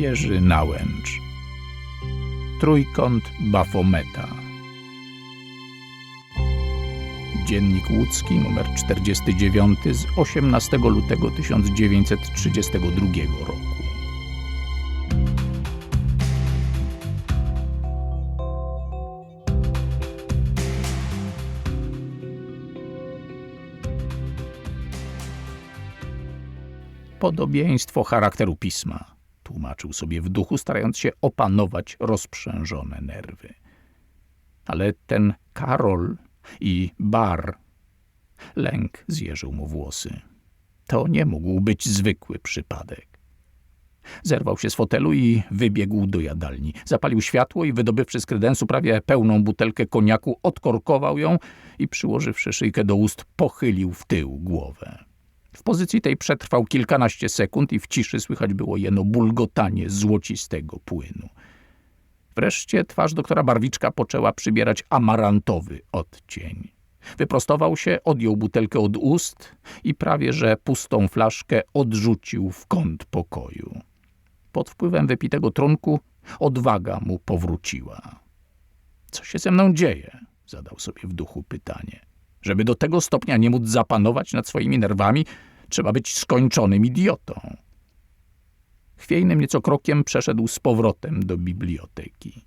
Jerzy Nałęcz. Trójkąt Bafometa. Dziennik Łódzki numer 49 z 18 lutego 1932 roku. Podobieństwo charakteru pisma, tłumaczył sobie w duchu, starając się opanować rozprzężone nerwy. Ale ten Karol i Bar. Lęk zjeżył mu włosy. To nie mógł być zwykły przypadek. Zerwał się z fotelu i wybiegł do jadalni. Zapalił światło i wydobywszy z kredensu prawie pełną butelkę koniaku, odkorkował ją i przyłożywszy szyjkę do ust, pochylił w tył głowę. W pozycji tej przetrwał kilkanaście sekund i w ciszy słychać było jeno bulgotanie złocistego płynu. Wreszcie twarz doktora Barwiczka poczęła przybierać amarantowy odcień. Wyprostował się, odjął butelkę od ust i prawie że pustą flaszkę odrzucił w kąt pokoju. Pod wpływem wypitego trunku odwaga mu powróciła. Co się ze mną dzieje? Zadał sobie w duchu pytanie. Żeby do tego stopnia nie móc zapanować nad swoimi nerwami, trzeba być skończonym idiotą. Chwiejnym nieco krokiem przeszedł z powrotem do biblioteki.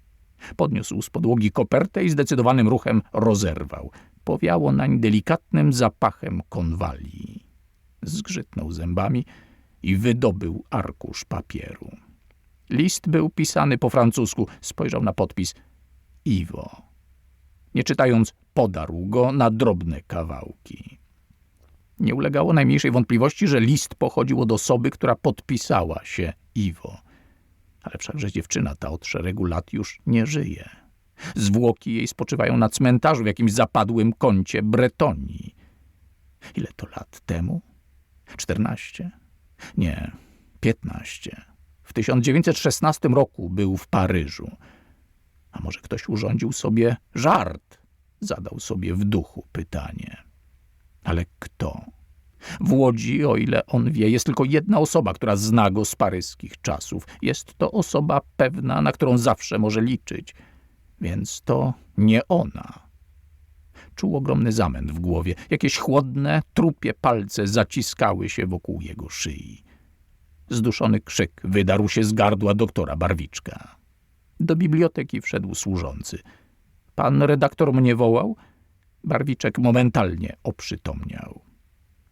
Podniósł z podłogi kopertę i zdecydowanym ruchem rozerwał. Powiało nań delikatnym zapachem konwalii. Zgrzytnął zębami i wydobył arkusz papieru. List był pisany po francusku. Spojrzał na podpis Iwo. Nie czytając, podarł go na drobne kawałki. Nie ulegało najmniejszej wątpliwości, że list pochodził od osoby, która podpisała się Iwo. Ale wszakże dziewczyna ta od szeregu lat już nie żyje. Zwłoki jej spoczywają na cmentarzu w jakimś zapadłym kącie Bretonii. Ile to lat temu? Czternaście? Nie, piętnaście. W 1916 roku był w Paryżu. A może ktoś urządził sobie żart? Zadał sobie w duchu pytanie. Ale kto? W Łodzi, o ile on wie, jest tylko jedna osoba, która zna go z paryskich czasów. Jest to osoba pewna, na którą zawsze może liczyć. Więc to nie ona. Czuł ogromny zamęt w głowie. Jakieś chłodne, trupie palce zaciskały się wokół jego szyi. Zduszony krzyk wydarł się z gardła doktora Barwiczka. Do biblioteki wszedł służący. Pan redaktor mnie wołał? Barwiczek momentalnie oprzytomniał.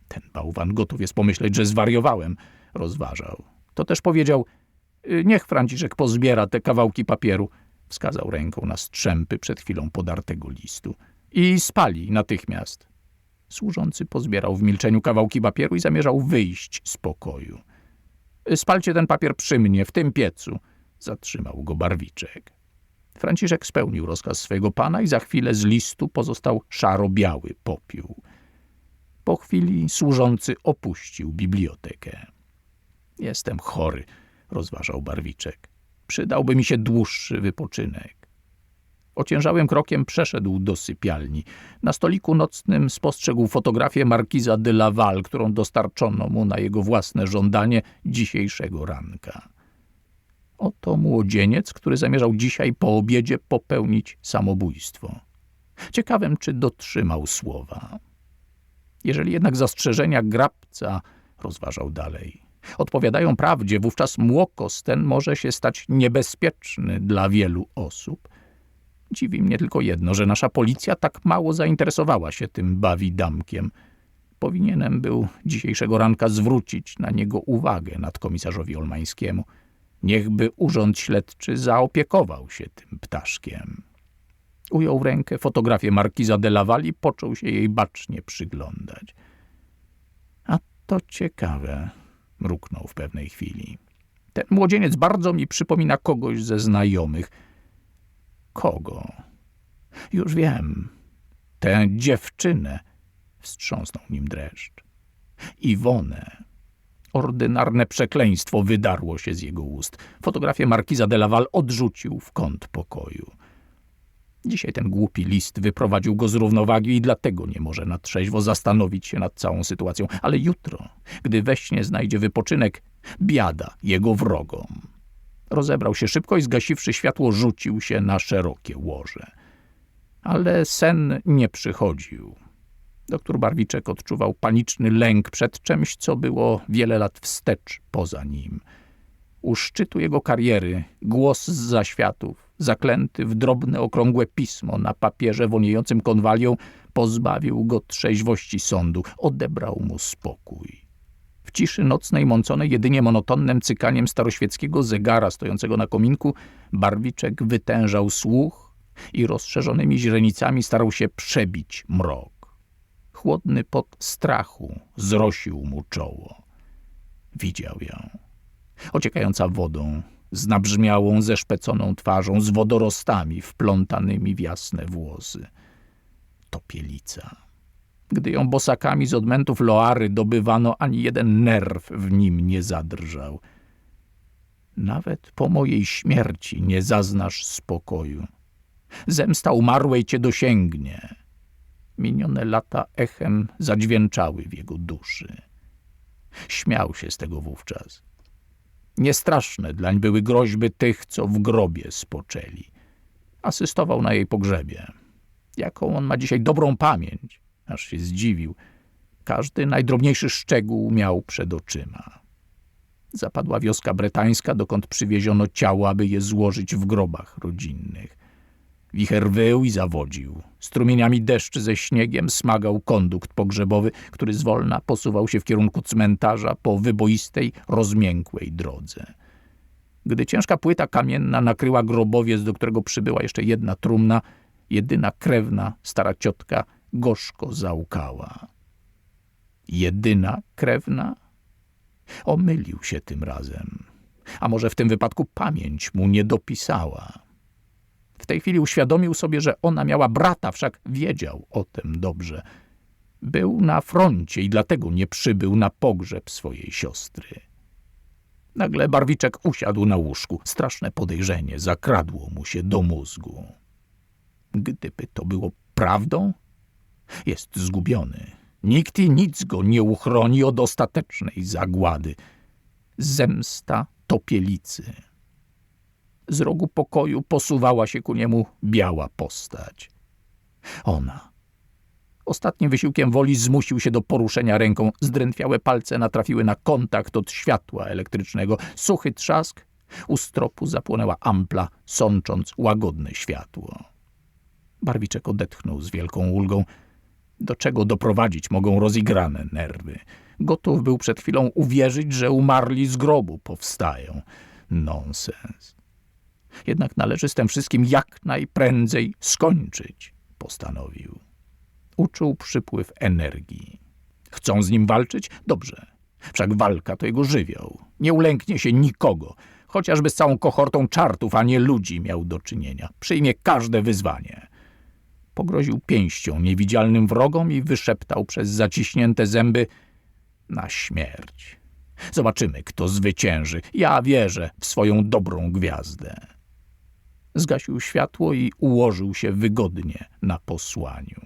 Ten bałwan gotów jest pomyśleć, że zwariowałem, rozważał. To też powiedział, y, niech Franciszek pozbiera te kawałki papieru, wskazał ręką na strzępy przed chwilą podartego listu. I spali natychmiast. Służący pozbierał w milczeniu kawałki papieru i zamierzał wyjść z pokoju. Spalcie ten papier przy mnie, w tym piecu, zatrzymał go Barwiczek. Franciszek spełnił rozkaz swojego pana i za chwilę z listu pozostał szaro-biały popiół. Po chwili służący opuścił bibliotekę. Jestem chory, rozważał Barwiczek. Przydałby mi się dłuższy wypoczynek. Ociężałym krokiem przeszedł do sypialni. Na stoliku nocnym spostrzegł fotografię markiza de Laval, którą dostarczono mu na jego własne żądanie dzisiejszego ranka. Oto młodzieniec, który zamierzał dzisiaj po obiedzie popełnić samobójstwo. Ciekawym, czy dotrzymał słowa. Jeżeli jednak zastrzeżenia grabca, rozważał dalej, odpowiadają prawdzie, wówczas młokos ten może się stać niebezpieczny dla wielu osób. Dziwi mnie tylko jedno, że nasza policja tak mało zainteresowała się tym bawidamkiem. Powinienem był dzisiejszego ranka zwrócić na niego uwagę nadkomisarzowi Olmańskiemu. Niechby urząd śledczy zaopiekował się tym ptaszkiem. Ujął rękę fotografię markiza de Laval i począł się jej bacznie przyglądać. A to ciekawe, mruknął w pewnej chwili. Ten młodzieniec bardzo mi przypomina kogoś ze znajomych. Kogo? Już wiem. Tę dziewczynę, wstrząsnął nim dreszcz. Iwonę. Ordynarne przekleństwo wydarło się z jego ust. Fotografię markiza de Laval odrzucił w kąt pokoju. Dzisiaj ten głupi list wyprowadził go z równowagi i dlatego nie może na trzeźwo zastanowić się nad całą sytuacją. Ale jutro, gdy we śnie znajdzie wypoczynek, biada jego wrogom. Rozebrał się szybko i zgasiwszy światło, rzucił się na szerokie łoże. Ale sen nie przychodził. Doktor Barwiczek odczuwał paniczny lęk przed czymś, co było wiele lat wstecz poza nim. U szczytu jego kariery głos z zaświatów, zaklęty w drobne, okrągłe pismo na papierze woniejącym konwalią, pozbawił go trzeźwości sądu, odebrał mu spokój. W ciszy nocnej, mąconej jedynie monotonnym cykaniem staroświeckiego zegara stojącego na kominku, Barwiczek wytężał słuch i rozszerzonymi źrenicami starał się przebić mrok. Chłodny pot strachu zrosił mu czoło. Widział ją. Ociekająca wodą, z nabrzmiałą, zeszpeconą twarzą, z wodorostami wplątanymi w jasne włosy. Topielica. Gdy ją bosakami z odmętów Loary dobywano, ani jeden nerw w nim nie zadrżał. Nawet po mojej śmierci nie zaznasz spokoju. Zemsta umarłej cię dosięgnie. Minione lata echem zadźwięczały w jego duszy. Śmiał się z tego wówczas. Niestraszne dlań były groźby tych, co w grobie spoczęli. Asystował na jej pogrzebie. Jaką on ma dzisiaj dobrą pamięć, aż się zdziwił. Każdy najdrobniejszy szczegół miał przed oczyma. Zapadła wioska bretańska, dokąd przywieziono ciała, aby je złożyć w grobach rodzinnych. Wicher wył i zawodził. Strumieniami deszcz ze śniegiem smagał kondukt pogrzebowy, który zwolna posuwał się w kierunku cmentarza po wyboistej, rozmiękłej drodze. Gdy ciężka płyta kamienna nakryła grobowiec, do którego przybyła jeszcze jedna trumna, jedyna krewna, stara ciotka, gorzko załkała. Jedyna krewna? Omylił się tym razem. A może w tym wypadku pamięć mu nie dopisała. W tej chwili uświadomił sobie, że ona miała brata, wszak wiedział o tym dobrze. Był na froncie i dlatego nie przybył na pogrzeb swojej siostry. Nagle Barwiczek usiadł na łóżku. Straszne podejrzenie zakradło mu się do mózgu. Gdyby to było prawdą, jest zgubiony. Nikt i nic go nie uchroni od ostatecznej zagłady. Zemsta topielicy. Z rogu pokoju posuwała się ku niemu biała postać. Ona. Ostatnim wysiłkiem woli zmusił się do poruszenia ręką. Zdrętwiałe palce natrafiły na kontakt od światła elektrycznego. Suchy trzask. U stropu zapłonęła ampla, sącząc łagodne światło. Barwiczek odetchnął z wielką ulgą. Do czego doprowadzić mogą rozigrane nerwy? Gotów był przed chwilą uwierzyć, że umarli z grobu powstają. Nonsens. Jednak należy z tym wszystkim jak najprędzej skończyć, postanowił. Uczuł przypływ energii. Chcą z nim walczyć? Dobrze. Wszak walka to jego żywioł. Nie ulęknie się nikogo, chociażby z całą kohortą czartów, a nie ludzi miał do czynienia. Przyjmie każde wyzwanie. Pogroził pięścią niewidzialnym wrogom i wyszeptał przez zaciśnięte zęby na śmierć. Zobaczymy, kto zwycięży. Ja wierzę w swoją dobrą gwiazdę. Zgasił światło i ułożył się wygodnie na posłaniu.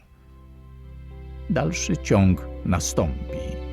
Dalszy ciąg nastąpi.